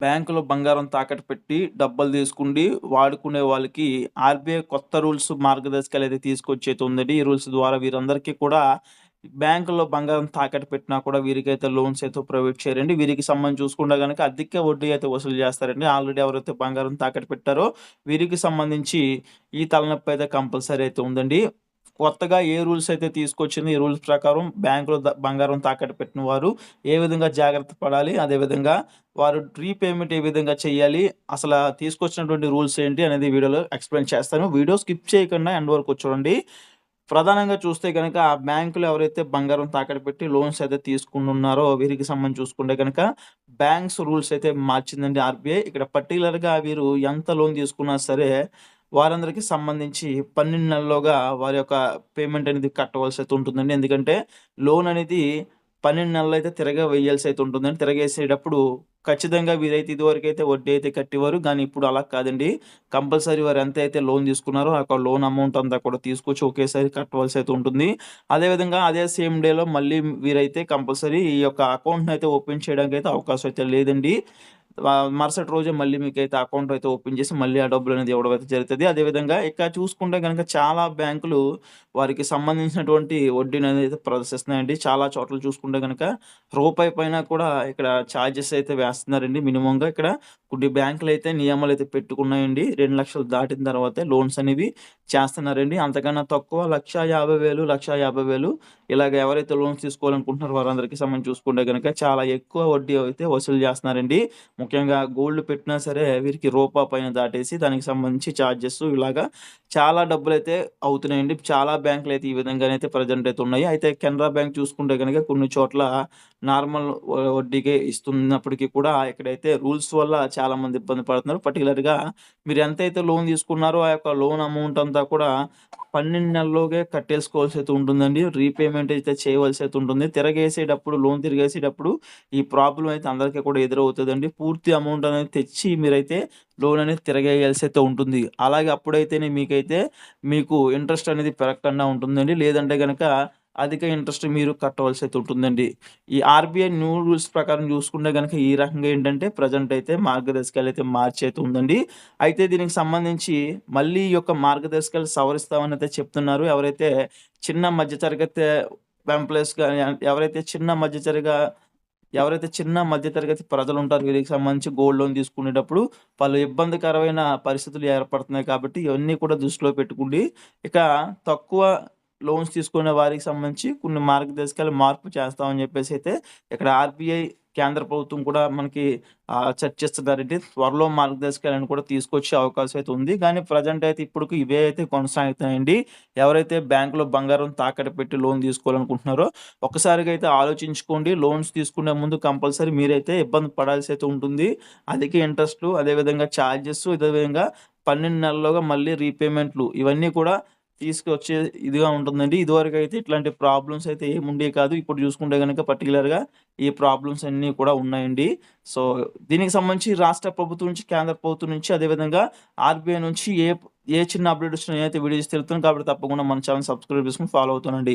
బ్యాంకులో బంగారం తాకట్టు పెట్టి డబ్బులు తీసుకుండి వాడుకునే వాళ్ళకి ఆర్‌బీఐ కొత్త రూల్స్ మార్గదర్శకాలు అయితే తీసుకొచ్చేది ఉందండి. ఈ రూల్స్ ద్వారా వీరందరికీ కూడా బ్యాంకులో బంగారం తాకట్టు పెట్టినా కూడా వీరికైతే లోన్స్ అయితే ప్రొవైడ్ చేయరండి. వీరికి సంబంధించి చూసుకుంటే కనుక అధిక వడ్డీ అయితే వసూలు చేస్తారండి. ఆల్రెడీ ఎవరైతే బంగారం తాకట్టు పెట్టారో వీరికి సంబంధించి ఈ తలనొప్పి అయితే కంపల్సరీ అయితే ఉందండి. కొత్తగా ఏ రూల్స్ అయితే తీసుకొచ్చింది ఈ రూల్స్ ప్రకారం బ్యాంకులో బంగారం తాకట్టు పెట్టిన వారు ఏ విధంగా జాగ్రత్త పడాలి? అదేవిధంగా వారు రీపేమెంట్ ఏ విధంగా చేయాలి? అసలు తీసుకొచ్చినటువంటి రూల్స్ ఏంటి? అనేది వీడియోలో ఎక్స్‌ప్లెయిన్ చేస్తాను. వీడియో స్కిప్ చేయకుండా ఎండ్ వరకు చూడండి. ప్రధానంగా చూస్తే కనుక ఆ బ్యాంకులో ఎవరైతే బంగారం తాకట్టు పెట్టి లోన్స్ అయితే తీసుకుంటున్నారో వీరికి సంబంధించి చూసుకుంటే కనుక బ్యాంక్స్ రూల్స్ అయితే మార్చిందండి ఆర్‌బీఐ. ఇక్కడ పర్టిక్యులర్‌గా వీరు ఎంత లోన్ తీసుకున్నా సరే వారందరికీ సంబంధించి 12 నెలల్లోగా వారి యొక్క పేమెంట్ అనేది కట్టవలసి అయితే ఉంటుందండి. ఎందుకంటే లోన్ అనేది 12 నెలలు అయితే తిరగా వేయాల్సి అయితే ఉంటుందండి. తిరగేసేటప్పుడు ఖచ్చితంగా వీరైతే ఇదివరకైతే వడ్డీ అయితే కట్టేవారు. కానీ ఇప్పుడు అలా కాదండి. కంపల్సరీ వారు ఎంత అయితే లోన్ తీసుకున్నారో ఆ యొక్క లోన్ అమౌంట్ అంతా కూడా తీసుకొచ్చి ఒకేసారి కట్టవలసి అయితే ఉంటుంది. అదేవిధంగా అదే సేమ్ డేలో మళ్ళీ వీరైతే కంపల్సరీ ఈ యొక్క అకౌంట్‌ని అయితే ఓపెన్ చేయడానికి అయితే అవకాశం అయితే లేదండి. మరుసటి రోజే మళ్ళీ మీకు అయితే అకౌంట్ అయితే ఓపెన్ చేసి మళ్ళీ ఆ డబ్బులు అనేది ఇవ్వడం అయితే జరుగుతది. అదేవిధంగా ఇక్కడ చూసుకుంటే గనక చాలా బ్యాంకులు వారికి సంబంధించినటువంటి వడ్డీని అనేది ప్రదర్శిస్తున్నాయండి. చాలా చోట్ల చూసుకుంటే గనక రూపాయి పైన కూడా ఇక్కడ చార్జెస్ అయితే వేస్తున్నారండి మినిమంగా ఇక్కడ కొన్ని బ్యాంకులు అయితే నియమాలు అయితే పెట్టుకున్నాయండి. రెండు లక్షలు దాటిన తర్వాతే లోన్స్ అనేవి చేస్తున్నారండి. అంతకన్నా తక్కువ 1,50,000, 1,50,000 ఇలాగ ఎవరైతే లోన్స్ తీసుకోవాలనుకుంటున్నారో వారందరికీ సంబంధించి చూసుకుంటే గనక చాలా ఎక్కువ వడ్డీ అయితే వసూలు చేస్తున్నారండి. ముఖ్యంగా గోల్డ్ పెట్టినా సరే వీరికి రూపా పైన దాటేసి దానికి సంబంధించి చార్జెస్ ఇలాగా చాలా డబ్బులు అయితే అవుతున్నాయండి. చాలా బ్యాంకులు అయితే ఈ విధంగానైతే ప్రెజెంట్ అయితే ఉన్నాయి. అయితే కెనరా బ్యాంక్ చూసుకుంటే కనుక కొన్ని చోట్ల నార్మల్ వడ్డీకే ఇస్తున్నప్పటికీ కూడా ఇక్కడైతే రూల్స్ వల్ల చాలా మంది ఇబ్బంది పడుతున్నారు. పర్టికులర్గా మీరు ఎంతైతే లోన్ తీసుకున్నారో ఆ యొక్క లోన్ అమౌంట్ అంతా కూడా 12 నెలల్లోగే కట్టేసుకోవాల్సి అయితే ఉంటుందండి. రీపేమెంట్ అయితే చేయవలసి అయితే ఉంటుంది. తిరగేసేటప్పుడు లోన్ తిరిగేసేటప్పుడు ఈ ప్రాబ్లమ్ అయితే అందరికీ కూడా ఎదురవుతుందండి పూర్తి పూర్తి అమౌంట్ అనేది తెచ్చి మీరైతే లోన్ అనేది తిరగేయాల్సి అయితే ఉంటుంది. అలాగే అప్పుడైతేనే మీకైతే మీకు ఇంట్రెస్ట్ అనేది పెరగకుండా ఉంటుందండి. లేదంటే కనుక అధిక ఇంట్రెస్ట్ మీరు కట్టవలసి అయితే ఉంటుందండి. ఈ ఆర్‌బీఐ న్యూ రూల్స్ ప్రకారం చూసుకుంటే కనుక ఈ రకంగా ఏంటంటే ప్రెజెంట్ అయితే మార్గదర్శకాలు అయితే మార్చి అయితే ఉందండి. అయితే దీనికి సంబంధించి మళ్ళీ ఈ యొక్క మార్గదర్శకాలు సవరిస్తామని అయితే చెప్తున్నారు. ఎవరైతే చిన్న మధ్య తరగతి ఎంప్లాయీస్ కానీ ఎవరైతే చిన్న మధ్య తరగా ఎవరైతే చిన్న మధ్యతరగతి ప్రజలు ఉంటారు వీరికి సంబంధించి గోల్డ్ లోన్ తీసుకునేటప్పుడు పలు ఇబ్బందికరమైన పరిస్థితులు ఏర్పడుతున్నాయి కాబట్టి ఇవన్నీ కూడా దృష్టిలో పెట్టుకుండి ఇక తక్కువ లోన్స్ తీసుకునే వారికి సంబంధించి కొన్ని మార్గదర్శకాలు మార్పు చేస్తామని చెప్పేసి అయితే ఇక్కడ ఆర్‌బీఐ కేంద్ర ప్రభుత్వం కూడా మనకి చర్చిస్తున్నారంటే చర్చిస్తున్నారండి. త్వరలో మార్గదర్శకాలను కూడా తీసుకొచ్చే అవకాశం అయితే ఉంది. కానీ ప్రెజెంట్ అయితే ఇప్పటికి ఇవే అయితే కొనసాగుతున్నాయండి. ఎవరైతే బ్యాంకులో బంగారం తాకట్టు పెట్టి లోన్ తీసుకోవాలనుకుంటున్నారో ఒక్కసారిగా అయితే ఆలోచించుకోండి. లోన్స్ తీసుకునే ముందు కంపల్సరీ మీరైతే ఇబ్బంది పడాల్సి అయితే ఉంటుంది. అధిక ఇంట్రెస్ట్‌లు అదేవిధంగా చార్జెస్ ఇదే విధంగా 12 నెలల్లోగా మళ్ళీ రీపేమెంట్‌లు ఇవన్నీ కూడా తీసుకొచ్చే ఇదిగా ఉంటుందండి. ఇదివరకైతే ఇట్లాంటి ప్రాబ్లమ్స్ అయితే ఏముండే కాదు. ఇప్పుడు చూసుకుంటే కనుక పర్టికులర్గా ఈ ప్రాబ్లమ్స్ అన్నీ కూడా ఉన్నాయండి. సో దీనికి సంబంధించి రాష్ట్ర ప్రభుత్వం నుంచి, కేంద్ర ప్రభుత్వం నుంచి అదేవిధంగా ఆర్‌బీఐ నుంచి ఏ ఏ చిన్న అప్డేట్ వచ్చినా నేనైతే వీడియోస్ చేసి కాబట్టి తప్పకుండా మన ఛానల్ సబ్స్క్రైబ్ చేసుకుని ఫాలో అవుతానండి.